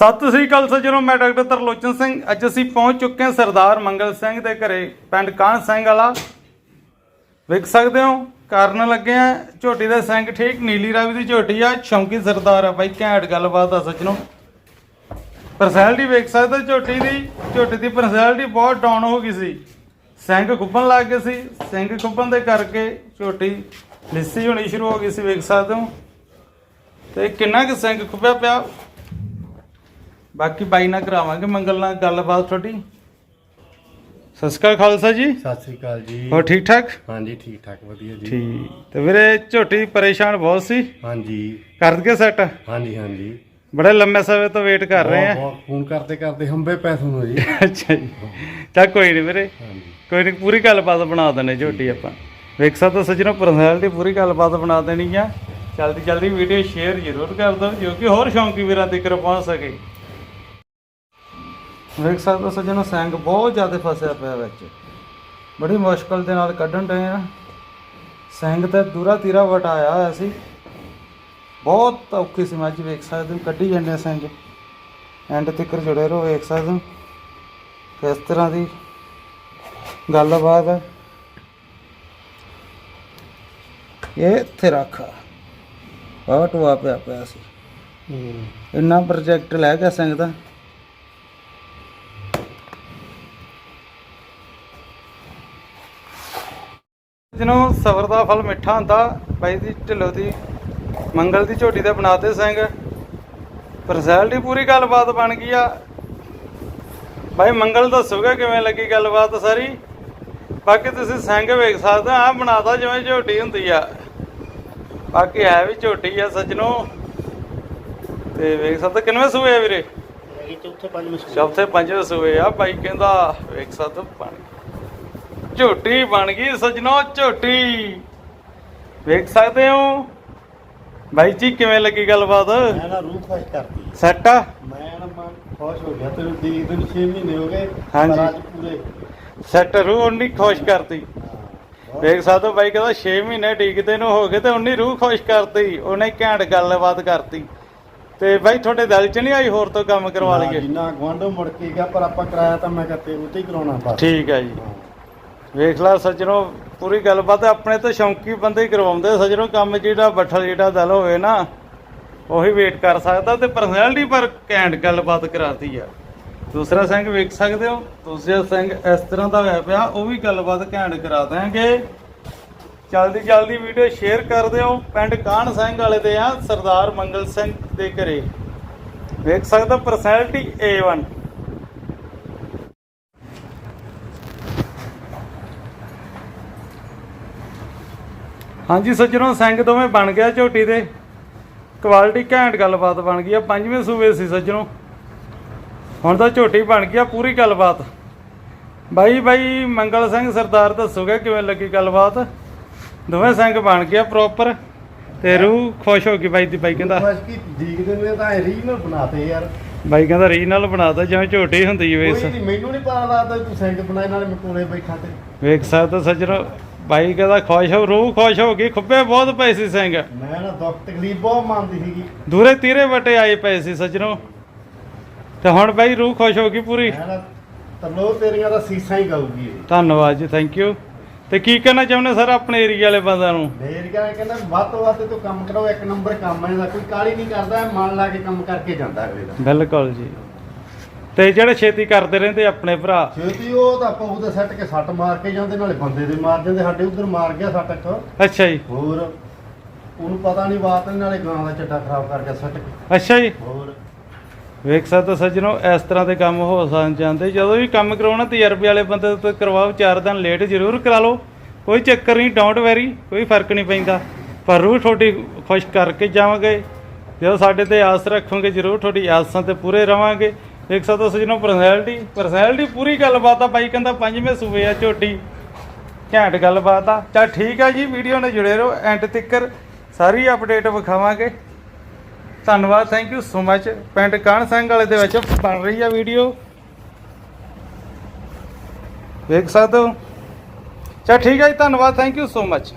ਸਤਿ ਸ੍ਰੀ ਅਕਾਲ ਸੱਜਣੋ, ਮੈਂ ਡਾਕਟਰ ਤਰਲੋਚਨ ਸਿੰਘ। ਅੱਜ ਅਸੀਂ ਪਹੁੰਚ ਚੁੱਕੇ ਹਾਂ ਸਰਦਾਰ ਮੰਗਲ ਸਿੰਘ ਦੇ ਘਰੇ, ਪਿੰਡ ਕਾਹਨ ਸਿੰਘ ਵਾਲਾ। ਵੇਖ ਸਕਦੇ ਹੋ, ਕਰਨ ਲੱਗੇ ਆ ਝੋਟੀ ਦੇ ਸਿੰਘ ਠੀਕ, ਨੀਲੀ ਰਾਵੀ ਦੀ ਝੋਟੀ ਆ। ਸ਼ੌਂਕੀ ਸਰਦਾਰ ਆ ਬਾਈ, ਘੈਂਟ ਗੱਲਬਾਤ ਆ ਸੱਜਣੋ। ਪਰਸਨੈਲਿਟੀ ਵੇਖ ਸਕਦੇ ਹੋ ਝੋਟੀ ਦੀ? ਝੋਟੀ ਦੀ ਪਰਸਨੈਲਿਟੀ ਬਹੁਤ ਡਾਊਨ ਹੋ ਗਈ ਸੀ। ਸਿੰਘ ਖੁੱਬਣ ਲੱਗ ਗਏ ਸੀ। ਸਿੰਘ ਖੁੱਬਣ ਦੇ ਕਰਕੇ ਝੋਟੀ ਲਿੱਸੀ ਹੋਣੀ ਸ਼ੁਰੂ ਹੋ ਗਈ ਸੀ, ਵੇਖ ਸਕਦੇ ਹੋ। ਤੇ ਕਿੰਨਾ ਕੁ ਸਿੰਘ ਖੁੱਬਿਆ ਪਿਆ। ਬਾਕੀ ਬਾਈ ਨਾਲ ਕਰਾਵਾਂਗੇ ਮੰਗਲ ਨਾਲ ਗੱਲਬਾਤ ਤੁਹਾਡੀ। ਸਤਿ ਸ਼੍ਰੀ ਅਕਾਲ ਖਾਲਸਾ ਜੀ। ਸਤਿ ਸ੍ਰੀ ਅਕਾਲ ਜੀ। ਹੋਰ ਠੀਕ ਠਾਕ? ਹਾਂਜੀ ਠੀਕ ਠਾਕ ਵਧੀਆ ਜੀ। ਠੀਕ। ਤੇ ਵੀਰੇ ਝੋਟੀ ਪਰੇਸ਼ਾਨ ਬਹੁਤ ਸੀ। ਹਾਂਜੀ। ਕਰ ਦਗੇ ਸੈੱਟ? ਹਾਂਜੀ ਹਾਂਜੀ। ਬੜੇ ਲੰਮੇ ਸਮੇਂ ਤੋਂ ਵੇਟ ਕਰ ਰਹੇ ਆ। ਬਹੁਤ- ਫੋਨ ਕਰਦੇ ਕਰਦੇ ਹੰਬੇ ਪੈ ਤੁਹਾਨੂੰ ਜੀ। ਅੱਛਾ ਜੀ। ਤਾਂ ਕੋਈ ਨਹੀਂ ਵੀਰੇ। ਹਾਂਜੀ। ਕੋਈ ਨਹੀਂ ਪੂਰੀ ਗੱਲਬਾਤ ਬਣਾ ਦਿੰਦੇ ਝੋਟੀ ਆਪਾਂ। ਵੇਖ ਸਕਦੇ ਸੱਜਣੋ ਪਰਸਨੈਲਿਟੀ ਪੂਰੀ ਗੱਲਬਾਤ ਬਣਾ ਦੇਣੀ ਆ। ਜਲਦੀ ਜਲਦੀ ਵੀਡੀਓ ਸ਼ੇਅਰ ਜ਼ਰੂਰ ਕਰ ਦਿਓ ਜੋ ਕਿ ਹੋਰ ਸ਼ੌਂਕੀ ਵੀਰਾਂ ਤੱਕ ਪਹੁੰਚ ਸਕੇ। ਵੇਖ ਸਕਦੇ ਹੋ ਸੱਜਣੋ ਸੈਂਗ ਬਹੁਤ ਜ਼ਿਆਦਾ ਫਸਿਆ ਪਿਆ ਵਿੱਚ। ਬੜੀ ਮੁਸ਼ਕਲ ਦੇ ਨਾਲ ਕੱਢਣ ਡਏ ਆ। ਸੈਂਗ ਤੇ ਦੂਰਾ ਤੀਰਾ ਵਟਾਇਆ ਹੋਇਆ ਸੀ। ਬਹੁਤ ਔਖੀ ਸੀ ਮੱਝ ਵੇਖ ਸਕਦੇ ਹੋ ਕੱਢੀ ਜਾਂਦੇ ਆ ਸੈਂਗ। ਐਂਡ ਤੱਕ ਜੁੜੇ ਰਹੋ ਵੇਖ ਸਕਦੇ। ਹੋ ਕਿਸ ਤਰ੍ਹਾਂ ਦੀ ਗੱਲਬਾਤ ਹੈ ਇਹ ਇੱਥੇ ਰੱਖ। ਆਹ ਟਵਾ ਪਿਆ ਪਿਆ ਸੀ। ਇੰਨਾ ਪ੍ਰੋਜੈਕਟ ਲੈ ਗਿਆ ਸਿੰਘ ਦਾ। ਜਿਹਨੂੰ ਸਬਰ ਦਾ ਫਲ ਮਿੱਠਾ ਹੁੰਦਾ ਬਾਈ ਦੀ ਢਿੱਲੋ ਦੀ ਮੰਗਲ ਦੀ ਝੋਟੀ ਤੇ ਬਣਾਤੇ ਸਿੰਘ। ਪਰਸੈਲਿਟੀ ਪੂਰੀ ਗੱਲਬਾਤ ਬਣ ਗਈ ਆ। ਬਾਈ ਮੰਗਲ ਦੱਸੋਗੇ ਕਿਵੇਂ ਲੱਗੀ ਗੱਲਬਾਤ ਸਾਰੀ? ਬਾਕੀ ਤੁਸੀਂ ਸਿੰਘ ਵੇਖ ਸਕਦੇ ਆ ਬਣਾਦਾ ਜਿਵੇਂ ਝੋਟੀ ਹੁੰਦੀ ਆ। ਬਾਕੀ ਹੈ ਵੀ ਝੋਟੀ ਆ ਸੱਜਣੋ। ਤੇ ਵੇਖ ਸਕਦੇ ਕਿੰਨਵੇਂ ਸੂਏ ਆ ਵੀਰੇ? ਚੌਥੇ ਪੰਜਵੇਂ ਸੂਏ। ਆ। ਬਾਈ ਕਹਿੰਦਾ ਵੇਖ ਸਕਦੇ ਬਣ। ਝੋਟੀ ਬਣ ਗਈ ਸੱਜਣੋ ਝੋਟੀ। ਵੇਖ ਸਕਦੇ ਹੋ? ਬਾਈ ਜੀ ਕਿਵੇਂ ਲੱਗੀ ਗੱਲਬਾਤ? ਮੈਂ ਨਾ ਰੂਹ ਖੁਸ਼ ਕਰਤੀ। ਸੈੱਟ ਆ? ਮੈਂ ਨਾ ਮਨ ਖੁਸ਼ ਹੋ ਗਿਆ। ਤੈਨੂੰ ਦੀ ਦਿਨ 6 ਮਹੀਨੇ ਹੋ ਗਏ ਹਾਂਜੀ। ਪਰ ਅੱਜ ਪੂਰੇ। ਸੈੱਟ ਰੂਹ ਉਨੀ ਖੁਸ਼ ਕਰਤੀ। ਵੇਖ ਸਕਦੇ ਹੋ ਬਾਈ ਕਹਿੰਦਾ 6 ਮਹੀਨੇ ਡੀਕਦੇ ਨੂੰ ਹੋ ਗਏ ਤੇ ਉਨੀ ਰੂਹ ਖੁਸ਼ ਕਰਤੀ। ਉਹਨੇ ਘੈਂਟ ਗੱਲਬਾਤ ਕਰਤੀ। ਤੇ ਬਾਈ ਤੁਹਾਡੇ ਦਿਲ 'ਚ ਨਹੀਂ ਆਈ ਹੋਰ ਤੋਂ ਕੰਮ ਕਰਵਾ ਲਈਏ? ਜੀ, ਨਾ ਗਵਾਂਢੋਂ ਮੁੜ ਕੇ ਗਿਆ ਪਰ ਆਪਾਂ ਕਰਾਇਆ ਤਾਂ ਮੈਂ ਕਹਤੇ ਉੱਤੇ ਹੀ ਕਰਾਉਣਾ ਬਸ। ਠੀਕ ਹੈ ਜੀ। ਹਾਂ। ਵੇਖ ਲਾ ਸੱਜਣੋ, ਪੂਰੀ ਗੱਲਬਾਤ ਆਪਣੇ ਤੋਂ ਸ਼ੌਂਕੀ ਬੰਦੇ ਹੀ ਕਰਵਾਉਂਦੇ ਸੱਜਣੋ, ਕੰਮ ਜਿਹੜਾ ਬੱਠਲ ਜਿਹੜਾ ਦਲ ਹੋਵੇ ਨਾ, ਉਹੀ ਵੇਟ ਕਰ ਸਕਦਾ ਤੇ ਪਰਸਨੈਲਿਟੀ ਪਰ ਘੈਂਟ ਗੱਲਬਾਤ ਕਰਾਤੀ ਆ। ਦੂਸਰਾ ਸਿੰਘ ਵੇਖ ਸਕਦੇ ਹੋ, ਦੂਸਰਾ ਸਿੰਘ ਇਸ ਤਰ੍ਹਾਂ ਦਾ ਹੋਇਆ ਪਿਆ, ਉਹ ਵੀ ਗੱਲਬਾਤ ਘੈਂਟ ਕਰਾ ਦਾਂਗੇ ਜਲਦੀ ਜਲਦੀ ਵੀਡੀਓ ਸ਼ੇਅਰ ਕਰ ਦਿਓ, ਪਿੰਡ ਕਾਹਨ ਸਿੰਘ ਵਾਲੇ ਦੇ ਆ, ਸਰਦਾਰ ਮੰਗਲ ਸਿੰਘ ਦੇ ਘਰੇ। ਵੇਖ ਸਕਦਾ ਪਰਸਨੈਲਿਟੀ A1 ਹਾਂਜੀ ਸੱਜਣੋ ਸਿੰਘ ਦੋਵੇਂ ਬਣ ਗਿਆ ਝੋਟੀ ਦੇ। ਕੁਆਲਿਟੀ ਘੈਂਟ ਗੱਲਬਾਤ ਬਣ ਗਈ ਆ ਪੰਜਵੇਂ ਸੂਬੇ ਸੀ ਸੱਜਣੋ। ਹੁਣ ਤਾਂ ਝੋਟੀ ਬਣ ਗਿਆ ਪੂਰੀ ਗੱਲਬਾਤ। ਬਾਈ ਬਾਈ ਮੰਗਲ ਸਿੰਘ ਸਰਦਾਰ ਦੱਸੋਗੇ ਕਿਵੇਂ ਲੱਗੀ ਗੱਲਬਾਤ? ਦੋਵੇਂ ਸਿੰਘ ਬਣ ਗਿਆ ਪ੍ਰੋਪਰ ਤੇ ਰੂਹ ਖੁਸ਼ ਹੋ ਗਈ ਬਾਈ ਦੀ ਬਾਈ ਕਹਿੰਦਾ ਖੁਸ਼ ਕੀ ਦੀਕਦੇ ਨੇ ਤਾਂ ਰੀਜਨਲ ਬਣਾਤੇ ਯਾਰ। ਬਾਈ ਕਹਿੰਦਾ ਰੀਜਨਲ ਬਣਾਤਾ ਜਿਵੇਂ ਝੋਟੀ ਹੁੰਦੀ ਵੇ ਕੋਈ ਨਹੀਂ ਮੈਨੂੰ ਨਹੀਂ ਪਤਾ ਲੱਗਦਾ ਤੂੰ ਸਿੰਘ ਬਣਾਏ ਨਾਲੇ ਮੈਂ ਕੋਲੇ ਬੈਠਾ ਤੇ। ਵੇਖ ਸਕਦੇ ਸੱਜਣੋ। ਬਾਈ ਕਹਿੰਦਾ ਖੁਸ਼ ਹੋ ਰੂਹ ਖੁਸ਼ ਹੋ ਗਈ ਖੁੱਬੇ ਬਹੁਤ ਪਏ ਸੀ ਸਿੰਘ। ਮੈਂ ਨਾ ਦੁੱਖ ਤਕਲੀਫ ਬਹੁਤ ਮੰਨਦੀ ਸੀਗੀ। ਦੂਰੇ ਤੀਰੇ ਵਟੇ ਆਏ ਪਏ ਸੀ ਸੱਜਣੋ। ਤੇ ਹੁਣ ਬਾਈ ਰੂਹ ਖੁਸ਼ ਹੋ ਗਈ ਪੂਰੀ। ਮੈਂ ਨਾ ਤਰਲੋ ਤੇਰੀਆਂ ਦਾ ਸੀਸਾਂ ਹੀ ਗਾਊਗੀ ਇਹ। ਧੰਨਵਾਦ ਜੀ ਥੈਂਕ ਯੂ ਤੇ ਕੀ ਕਹਿਣਾ ਚਾਹੁੰਦੇ ਸਰ ਆਪਣੇ ਏਰੀਆ ਵਾਲੇ ਬੰਦਿਆਂ ਨੂੰ? ਮੇਰ ਕਹਿੰਦਾ ਕਹਿੰਦਾ ਵੱਧ ਤੋਂ ਵੱਧ ਤੂੰ ਕੰਮ ਕਰੋ ਇੱਕ ਨੰਬਰ ਕੰਮ ਹੈ ਇਹਦਾ ਕੋਈ ਕਾਲੀ ਨਹੀਂ ਕਰਦਾ ਮਨ ਲਾ ਕੇ ਕੰਮ ਕਰਕੇ ਜਾਂਦਾ ਅਗਲੇ ਦਾ। ਬਿਲਕੁਲ ਜੀ। ਤੇ ਜਿਹੜੇ ਛੇਤੀ ਕਰਦੇ ਰਹਿੰਦੇ ਆਪਣੇ ਭਰਾ। ਛੇਤੀ ਉਹ ਤਾਂ ਆਪਾਂ ਉਹਦੇ ਸੱਟ ਕੇ ਸੱਟ ਮਾਰ ਕੇ ਜਾਂਦੇ ਨਾਲੇ ਬੰਦੇ ਦੇ ਮਾਰ ਜਾਂਦੇ ਸਾਡੇ ਉਧਰ ਮਾਰ ਗਿਆ ਸੱਟ ਇੱਕ। ਅੱਛਾ ਜੀ। ਹੋਰ ਉਹਨੂੰ ਪਤਾ ਨਹੀਂ ਬਾਤ ਨਹੀਂ ਨਾਲੇ ਗਾਂ ਦਾ ਚੱਡਾ ਖਰਾਬ ਕਰ ਗਿਆ ਸੱਟ ਕੇ। ਅੱਛਾ ਜੀ। ਹੋਰ। ਵੇਖ ਸਕਦੇ ਸੱਜਣੋ ਇਸ ਤਰ੍ਹਾਂ ਦੇ ਕੰਮ ਹੋ ਸਕ ਜਾਂਦੇ। ਜਦੋਂ ਵੀ ਕੰਮ ਕਰਾਉਣਾ ਤਜਰਬੇ ਵਾਲੇ ਬੰਦੇ ਤੋਂ ਕਰਵਾਓ ਚਾਰ ਦਿਨ ਲੇਟ ਜ਼ਰੂਰ ਕਰਾ ਲਓ। ਕੋਈ ਚੱਕਰ ਨਹੀਂ ਡੋਂਟ ਵੈਰੀ ਕੋਈ ਫ਼ਰਕ ਨਹੀਂ ਪੈਂਦਾ। ਪਰ ਰੂਹ ਤੁਹਾਡੀ ਖੁਸ਼ ਕਰਕੇ ਜਾਵਾਂਗੇ। ਜਦੋਂ ਸਾਡੇ ਤੇ ਆਸ ਰੱਖੋਗੇ ਜ਼ਰੂਰ ਤੁਹਾਡੀ ਆਸਾਂ ਤੇ ਪੂਰੇ ਰਵਾਂਗੇ। ਦੇਖ ਸਕਦੇ ਹੋ ਜਿਹਨੂੰ ਪਰਸਨੈਲਿਟੀ ਪਰਸਨੈਲਿਟੀ ਪੂਰੀ ਗੱਲਬਾਤ ਆ ਬਾਈ, ਕਹਿੰਦਾ ਪੰਜਵੇਂ ਸੂਬੇ ਆ ਝੋਟੀ। ਘੈਂਟ ਗੱਲਬਾਤ ਆ। ਚਲ ਠੀਕ ਆ ਜੀ ਵੀਡੀਓ ਨਾਲ ਜੁੜੇ ਰਹੋ ਐਂਡ ਤੱਕਰ ਸਾਰੀ ਅਪਡੇਟ ਵਿਖਾਵਾਂਗੇ। ਧੰਨਵਾਦ ਥੈਂਕ ਯੂ ਸੋ ਮੱਚ ਪਿੰਡ ਕਾਹਨ ਸਿੰਘ ਵਾਲੇ ਦੇ ਵਿੱਚ ਬਣ ਰਹੀ ਆ ਵੀਡੀਓ ਵੇਖ ਸਕਦੇ ਹੋ? ਚਲ ਠੀਕ ਹੈ ਜੀ, ਧੰਨਵਾਦ ਥੈਂਕ ਯੂ ਸੋ ਮੱਚ